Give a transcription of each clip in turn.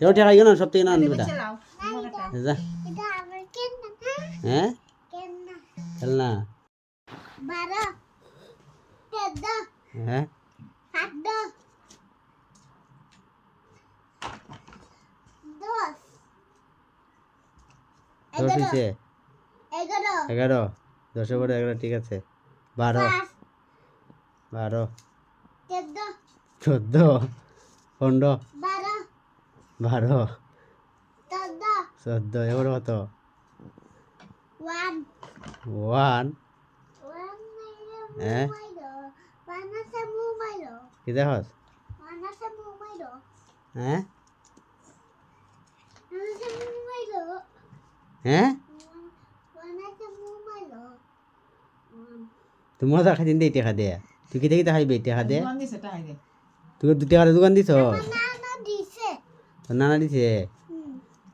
তেও টাকা গেল সব থেকে না আনবি বেটা যা এটা আমার কেন না হ্যাঁ কেন না খেল না হ্যাঁ দশ হয়েছে এগারো দশে পরে এগারো ঠিক আছে বারো বারো চোদ্দ চোদ্দ পনেরো বারো চোদ্দ চোদ্দ এবার কত ওয়ান হ্যাঁ কি দেখস হ্যাঁ হ্যাঁ খাই দিন দে টাকা দে তুই কি থেকে খাইবে টাকা দে দোকান দিছে টাকা দে তুই দু টাকা দোকান দিছে তোর নানা দিছে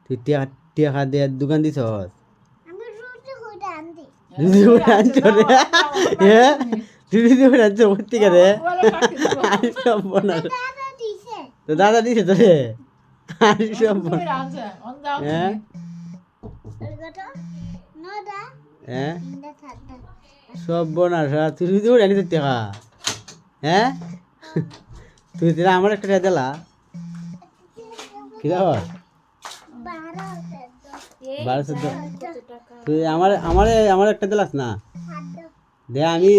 তুই টাকা টাকা দে দোকান দিছ দাদা দিছে। তো দাদা দিছে তো রে আর সব বনা হ্যাঁ হ্যাঁ সব বনা তুই করে আনিস টাকা হ্যাঁ। তুই দিলা আমার একটা টাকা দিলা। কি দাও বারো চোদ্দ তুই আমার আমার আমার একটা দিলাস না? দে আমি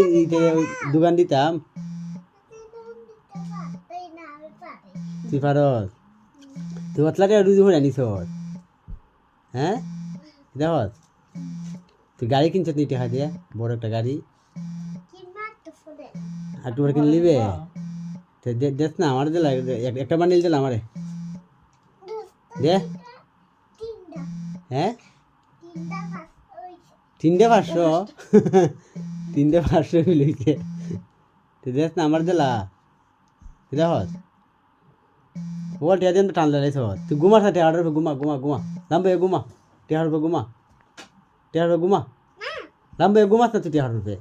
দোকান দিতাম। তুই পারস। তুই পাতলা টাকা রুজি করে আনিস হ্যাঁ? দেখস তুই গাড়ি কিনছ তুই টাকা দিয়ে বড় একটা গাড়ি। আর তোমার কিনে নিবে তো দে- দেখ না আমার দিলা এক- একটা বান্ডিল দিলা আমারে। দে। হ্যাঁ? তিনটা পাঁচশো। তিনটে পাঁচশো মিলিছে তুই দেখ না আমার দিলা। তুই দেখস? ও টিয়া দিন টান লাইছ তুই ঘুমা সা টিয়া রুপে ঘুমা ঘুমা ঘুমা। লাম্বে ঘুমা টিয়া রুপে ঘুমা। টিয়া রুপে ঘুমা। লাম্বে ঘুমাস না তুই টিয়া রুপে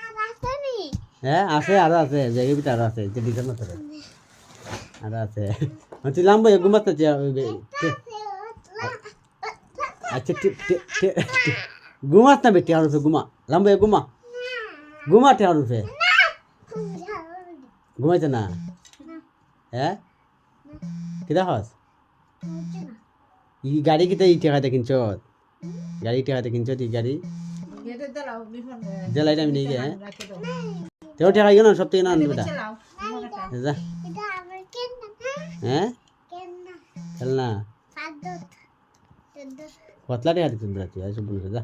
আর আসেনি হ্যাঁ আছে আরও আছে জায়গা ভিতরে আরও আছে যে দিতে আরও আছে তুই লাম্বে না টিয়া আচ্ছা ঘুমাস না বে টিয়া রুপে ঘুমা লাম্বে ঘুমা ঘুমা টিয়া রুপে ঘুমাইছে না হ্যাঁ কি দেখস ই গাড়ি কিতা ই টাকাতে কিনছ গাড়ি টাকাতে কিনছ তুই গাড়ি লাইট আমি নিয়ে গে রাখে দাও তেও টাকা গেল সব থেকে না যা হ্যাঁ? কেন না খেল না চোদ্দ চোদ্দ কতলা টাকা দিচ্ছেন বেটা তুই আর সব বলছে যা।